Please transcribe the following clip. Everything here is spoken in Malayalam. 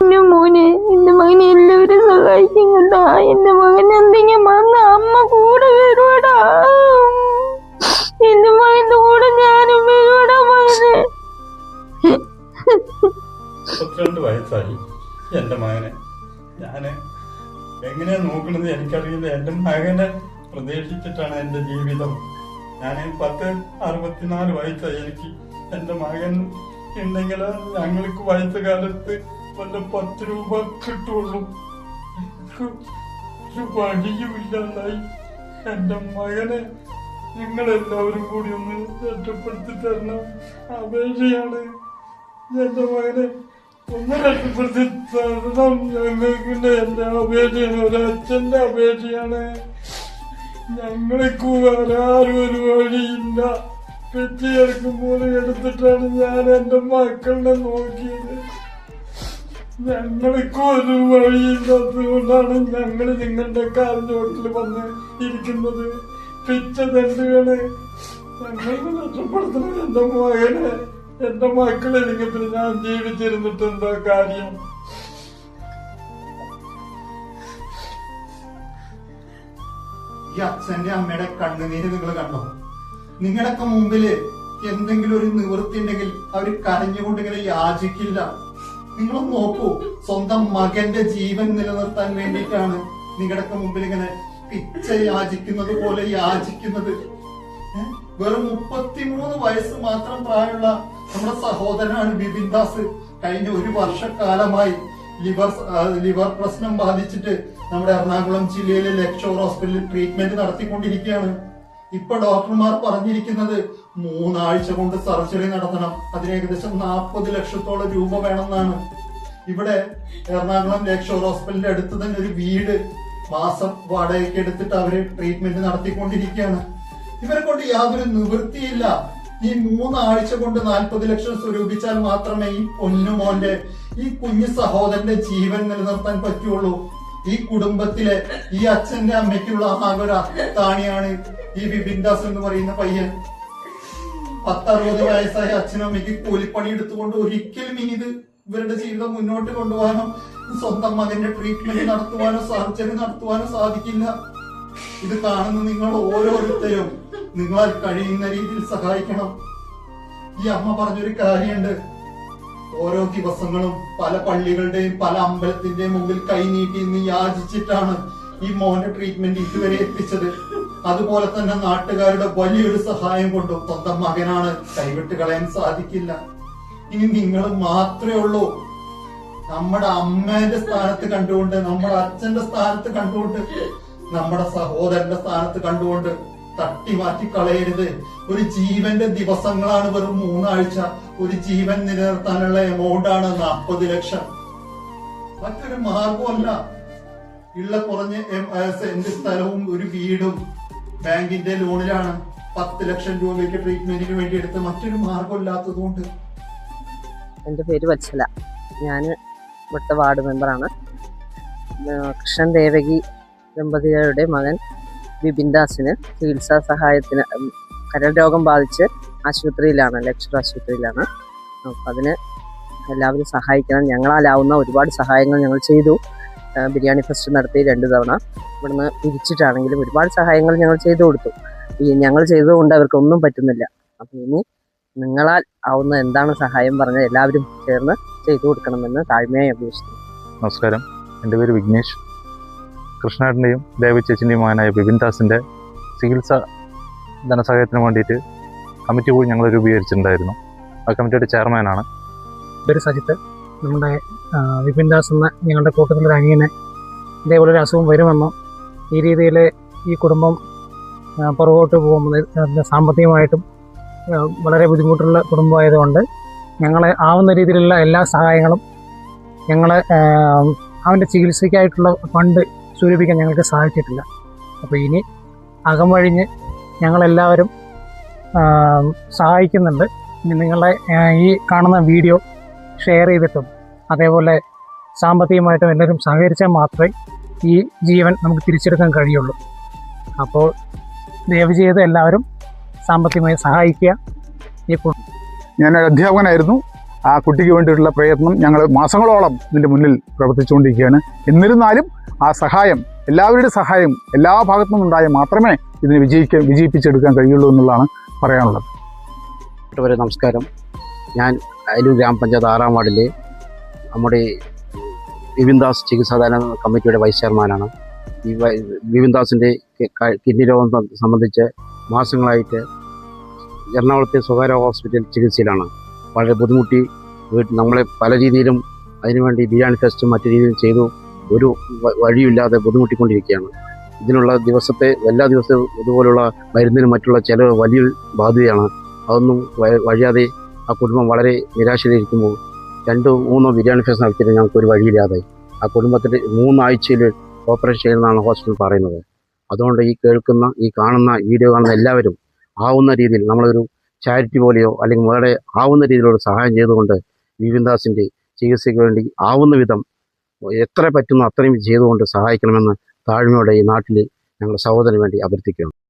എന്റെ മോനെ എന്റെ മകനെ എല്ലാവരും സഹായിക്കുന്നുണ്ടാ? എന്റെ മകൻ എന്തെങ്കിലും വന്ന അമ്മ കൂടെ വരുവാടാ. എന്റെ മകന്റെ കൂടെ ഞാനും വരുവാടാ മകനെ മുപ്പത്തിരണ്ട് വയസ്സായി എന്റെ മകനെ. ഞാൻ എങ്ങനെയാ നോക്കണത് എനിക്കറിയില്ല. എന്റെ മകനെ പ്രതീക്ഷിച്ചിട്ടാണ് എന്റെ ജീവിതം. ഞാൻ പത്ത് അറുപത്തിനാല് വയസ്സായി. എനിക്ക് എന്റെ മകൻ ഉണ്ടെങ്കിൽ ഞങ്ങൾക്ക് വയസ്സുകാലത്ത് വല്ല പത്ത് രൂപ കിട്ടുള്ളൂ. ഒരു വഴിയുമില്ലാതായി എന്റെ മകനെ നിങ്ങളെല്ലാവരും കൂടി ഒന്ന് രക്ഷപ്പെടുത്തി തരണം. അപേക്ഷയാണ്. എന്റെ മകനെ ഒന്ന് രക്ഷപ്പെടുത്തി തരണം. ഞങ്ങൾക്ക് എന്റെ അപേക്ഷയാണ് ഒരച്ഛന്റെ അപേക്ഷയാണ്. ഞങ്ങൾക്ക് വരാറും ഒരു വഴിയില്ല. പെറ്റി എടുക്കുമ്പോൾ എടുത്തിട്ടാണ് ഞാൻ എന്റെ മക്കളെ നോക്കിയത്. ഞങ്ങൾക്ക് ഒരു വഴിയില്ലാത്തതുകൊണ്ടാണ് ഞങ്ങൾ നിങ്ങളുടെ കാലിനോട്ടിൽ വന്ന് ഇരിക്കുന്നത്. പിച്ച തണ്ടുകൾ ഞങ്ങൾക്ക് രക്ഷപ്പെടുത്തണം എന്റെ മകനെ. എന്റെ മക്കളില്ലെങ്കിൽ എനിക്ക് ഞാൻ ജീവിച്ചിരുന്നിട്ട് എന്താ കാര്യം? ഈ അച്ഛന്റെ അമ്മയുടെ കണ്ണുനീര് നിങ്ങൾ കണ്ടോ? നിങ്ങളൊക്കെ മുമ്പിൽ എന്തെങ്കിലും ഒരു നിവൃത്തി ഉണ്ടെങ്കിൽ അവർ കരഞ്ഞുകൊണ്ട് ഇങ്ങനെ യാചിക്കില്ല. നിങ്ങൾ നോക്കൂ. സ്വന്തം മകന്റെ ജീവൻ നിലനിർത്താൻ വേണ്ടിയിട്ടാണ് നിങ്ങളുടെ മുമ്പിൽ ഇങ്ങനെ പിച്ച യാചിക്കുന്നത് പോലെ യാചിക്കുന്നത്. വെറും മുപ്പത്തിമൂന്ന് വയസ്സ് മാത്രം പ്രായമുള്ള നമ്മുടെ സഹോദരനാണ് ബിപിൻ ദാസ് കഴിഞ്ഞ ഒരു വർഷക്കാലമായി ലിവർ ലിവർ പ്രശ്നം ബാധിച്ചിട്ട് നമ്മുടെ എറണാകുളം ജില്ലയിലെ ലക്ഷോർ ഹോസ്പിറ്റലിൽ ട്രീറ്റ്മെന്റ് നടത്തിക്കൊണ്ടിരിക്കുകയാണ്. ഇപ്പൊ ഡോക്ടർമാർ പറഞ്ഞിരിക്കുന്നത് മൂന്നാഴ്ച കൊണ്ട് സർജറി നടത്തണം. അതിന് ഏകദേശം നാൽപ്പത് ലക്ഷത്തോളം രൂപ വേണമെന്നാണ്. ഇവിടെ എറണാകുളം ലക്ഷോർ ഹോസ്പിറ്റലിന്റെ അടുത്ത് തന്നെ ഒരു വീട് മാസം വാടകയ്ക്ക് എടുത്തിട്ട് അവർ ട്രീറ്റ്മെന്റ് നടത്തിക്കൊണ്ടിരിക്കുകയാണ്. ഇവരെ കൊണ്ട് യാതൊരു നിവൃത്തിയില്ല. ഈ മൂന്നാഴ്ച കൊണ്ട് നാൽപ്പത് ലക്ഷം സ്വരൂപിച്ചാൽ മാത്രമേ ഈ പൊന്നുമോന്റെ ഈ കുഞ്ഞു സഹോദരന്റെ ജീവൻ നിലനിർത്താൻ പറ്റുള്ളൂ. ഈ കുടുംബത്തിലെ ഈ അച്ഛന്റെ അമ്മയ്ക്കുള്ള ആകെ ഒരു അത്താണിയാണ് ഈ ബിബിൻ ദാസ് എന്ന് പറയുന്ന പയ്യൻ. പത്തറുപത് വയസ്സായ അച്ഛനും അമ്മയ്ക്ക് കൂലിപ്പണി എടുത്തുകൊണ്ട് ഒരിക്കലും ഇനി ഇത് ഇവരുടെ ജീവിതം മുന്നോട്ട് കൊണ്ടുപോകാനോ സ്വന്തം മകന്റെ ട്രീറ്റ്മെന്റ് നടത്തുവാനോ സർജറി നടത്തുവാനോ സാധിക്കില്ല. ഇത് കാണുന്ന നിങ്ങൾ ഓരോരുത്തരും നിങ്ങളാൽ കഴിയുന്ന രീതിയിൽ സഹായിക്കണം. ഈ അമ്മ പറഞ്ഞൊരു കാര്യമുണ്ട്. ഓരോ ദിവസങ്ങളും പല പള്ളികളുടെയും പല അമ്പലത്തിന്റെയും മുമ്പിൽ കൈനീട്ടി നിന്ന് യാചിച്ചിട്ടാണ് ഈ മോന്റെ ട്രീറ്റ്മെന്റ് ഇതുവരെ എത്തിച്ചത്. അതുപോലെ തന്നെ നാട്ടുകാരുടെ വലിയൊരു സഹായം കൊണ്ടും സ്വന്തം മകനാണ് കൈവിട്ട് കളയാൻ സാധിക്കില്ല. ഇനി നിങ്ങൾ മാത്രമേ ഉള്ളൂ. നമ്മുടെ അമ്മേന്റെ സ്ഥാനത്ത് കണ്ടുകൊണ്ട് നമ്മുടെ അച്ഛന്റെ സ്ഥാനത്ത് കണ്ടുകൊണ്ട് നമ്മുടെ സഹോദരന്റെ സ്ഥാനത്ത് കണ്ടുകൊണ്ട് തട്ടി മാറ്റി കളയരുത് ഒരു ജീവന്റെ ദിവസങ്ങളാണ് വെറും മൂന്നാഴ്ച. ഒരു ജീവൻ നിലനിർത്താനുള്ള എമൗണ്ട് ആണ് നാൽപ്പത് ലക്ഷം. മറ്റൊരു മാർഗമല്ല ഇള്ള കുറഞ്ഞ സെന്റ് സ്ഥലവും ഒരു വീടും ബാങ്കിന്റെ ലോണിലാണ് പത്ത് ലക്ഷം രൂപയ്ക്ക് ട്രീറ്റ്മെന്റിന് വേണ്ടി എടുത്ത് മറ്റൊരു മാർഗമില്ലാത്തത് കൊണ്ട് എന്റെ പേര് വത്സല. ഞാൻ ഇവിടുത്തെ വാർഡ് മെമ്പറാണ്. കൃഷ്ണൻ ദേവകി ദമ്പതികളുടെ മകൻ ബിപിൻ ദാസിന് ചികിത്സാ സഹായത്തിന് കരൾ രോഗം ബാധിച്ച് ആശുപത്രിയിലാണ് ലക്ഷർ ആശുപത്രിയിലാണ്. അപ്പം അതിന് എല്ലാവരും സഹായിക്കണം. ഞങ്ങളാലാവുന്ന ഒരുപാട് സഹായങ്ങൾ ഞങ്ങൾ ചെയ്തു. ബിരിയാണി ഫെസ്റ്റ് നടത്തി രണ്ട് തവണ. ഇവിടുന്ന് പിരിച്ചിട്ടാണെങ്കിലും ഒരുപാട് സഹായങ്ങൾ ഞങ്ങൾ ചെയ്തു കൊടുത്തു. ഈ ഞങ്ങൾ ചെയ്തതുകൊണ്ട് അവർക്കൊന്നും പറ്റുന്നില്ല. അപ്പം ഇനി നിങ്ങളാൽ ആവുന്ന എന്താണ് സഹായം പറഞ്ഞ് എല്ലാവരും ചേർന്ന് ചെയ്തു കൊടുക്കണമെന്ന് താഴ്മയായി അപേക്ഷിക്കുന്നു. നമസ്കാരം. എന്റെ പേര് വിഘ്നേഷ്. കൃഷ്ണേട്ടന്റെയും ദേവി ചേച്ചിന്റെയും മകനായ ബിബിൻദാസിന്റെ ചികിത്സ ധനസഹായത്തിന് വേണ്ടിയിട്ട് കമ്മിറ്റി കൂടി ഞങ്ങൾ രൂപീകരിച്ചിട്ടുണ്ടായിരുന്നു. ആ കമ്മിറ്റിയുടെ ചെയർമാനാണ്. പേര് സജിത്ത്. നമ്മുടെ വിപിൻദാസ് ദാസ് എന്ന ഞങ്ങളുടെ കൂട്ടത്തിലൊരു അനിയനെ ഇതേപോലെ ഒരു അസുഖം വരുമെന്നും ഈ രീതിയിൽ ഈ കുടുംബം പുറകോട്ട് പോകുമ്പോൾ സാമ്പത്തികമായിട്ടും വളരെ ബുദ്ധിമുട്ടുള്ള കുടുംബമായതുകൊണ്ട് ഞങ്ങളെ ആവുന്ന രീതിയിലുള്ള എല്ലാ സഹായങ്ങളും ഞങ്ങൾ അവന്റെ ചികിത്സയ്ക്കായിട്ടുള്ള ഫണ്ട് സ്വരൂപിക്കാൻ ഞങ്ങൾക്ക് സാധിച്ചിട്ടില്ല. അപ്പോൾ ഇനി അകം വഴിഞ്ഞ് ഞങ്ങളെല്ലാവരും സഹായിക്കുന്നുണ്ട്. ഇനി നിങ്ങളുടെ ഈ കാണുന്ന വീഡിയോ ഷെയർ ചെയ്തിട്ടും അതേപോലെ സാമ്പത്തികമായിട്ടും എല്ലാവരും സഹകരിച്ചാൽ മാത്രമേ ഈ ജീവൻ നമുക്ക് തിരിച്ചെടുക്കാൻ കഴിയുള്ളൂ. അപ്പോൾ ദയവ് ചെയ്ത് എല്ലാവരും സാമ്പത്തികമായി സഹായിക്കുക. ഈ ഞാൻ അധ്യാപകനായിരുന്നു. ആ കുട്ടിക്ക് വേണ്ടിയിട്ടുള്ള പ്രയത്നം ഞങ്ങൾ മാസങ്ങളോളം ഇതിന്റെ മുന്നിൽ പ്രവർത്തിച്ചുകൊണ്ടിരിക്കുകയാണ്. എന്നിരുന്നാലും ആ സഹായം എല്ലാവരുടെയും സഹായം എല്ലാ ഭാഗത്തു നിന്നുണ്ടായാൽ മാത്രമേ ഇതിനെ വിജയിക്കാൻ വിജയിപ്പിച്ചെടുക്കാൻ കഴിയുള്ളൂ എന്നുള്ളതാണ് പറയാനുള്ളത്. വരെ നമസ്കാരം. ഞാൻ അയലൂർ ഗ്രാമപഞ്ചായത്ത് ആറാം വാർഡിലെ നമ്മുടെ വിപിൻദാസ് ചികിത്സാദാന കമ്മിറ്റിയുടെ വൈസ് ചെയർമാനാണ്. ഈ വിപിൻദാസിന്റെ കിഡ്നി രോഗം സംബന്ധിച്ച് മാസങ്ങളായിട്ട് എറണാകുളത്തെ സ്വകാര്യ ഹോസ്പിറ്റൽ ചികിത്സയിലാണ്. വളരെ ബുദ്ധിമുട്ടി. നമ്മളെ പല രീതിയിലും അതിനുവേണ്ടി ബിരിയാണി ടെസ്റ്റും മറ്റു രീതിയിലും ചെയ്തു. ഒരു വഴിയില്ലാതെ ബുദ്ധിമുട്ടിക്കൊണ്ടിരിക്കുകയാണ്. ഇതിനുള്ള ദിവസത്തെ എല്ലാ ദിവസവും ഇതുപോലുള്ള മരുന്നിനും മറ്റുള്ള ചിലവ് വലിയ ബാധ്യതയാണ്. അതൊന്നും വഴിയാതെ ആ കുടുംബം വളരെ നിരാശയിലിരിക്കുമ്പോൾ രണ്ടോ മൂന്നോ ബിരിയാണി ഫെസ്റ്റ് നടത്തിയിട്ട് ഞങ്ങൾക്ക് ഒരു വഴിയില്ലാതെ ആ കുടുംബത്തിൽ മൂന്നാഴ്ചയിൽ ഓപ്പറേഷൻ ചെയ്യുന്നതാണ് ഹോസ്പിറ്റൽ പറയുന്നത്. അതുകൊണ്ട് ഈ കേൾക്കുന്ന ഈ കാണുന്ന വീഡിയോ കാണുന്ന എല്ലാവരും ആവുന്ന രീതിയിൽ നമ്മളൊരു ചാരിറ്റി പോലെയോ അല്ലെങ്കിൽ വളരെ ആവുന്ന രീതിയിലുള്ള സഹായം ചെയ്തുകൊണ്ട് വിപിൻദാസിന്റെ ചികിത്സയ്ക്ക് വേണ്ടി ആവുന്ന വിധം എത്ര പറ്റുന്നോ അത്രയും ചെയ്തുകൊണ്ട് സഹായിക്കണമെന്ന് താഴ്മയോടെ ഈ നാട്ടിൽ ഞങ്ങളുടെ സഹോദരന് വേണ്ടി അഭ്യർത്ഥിക്കുകയാണ്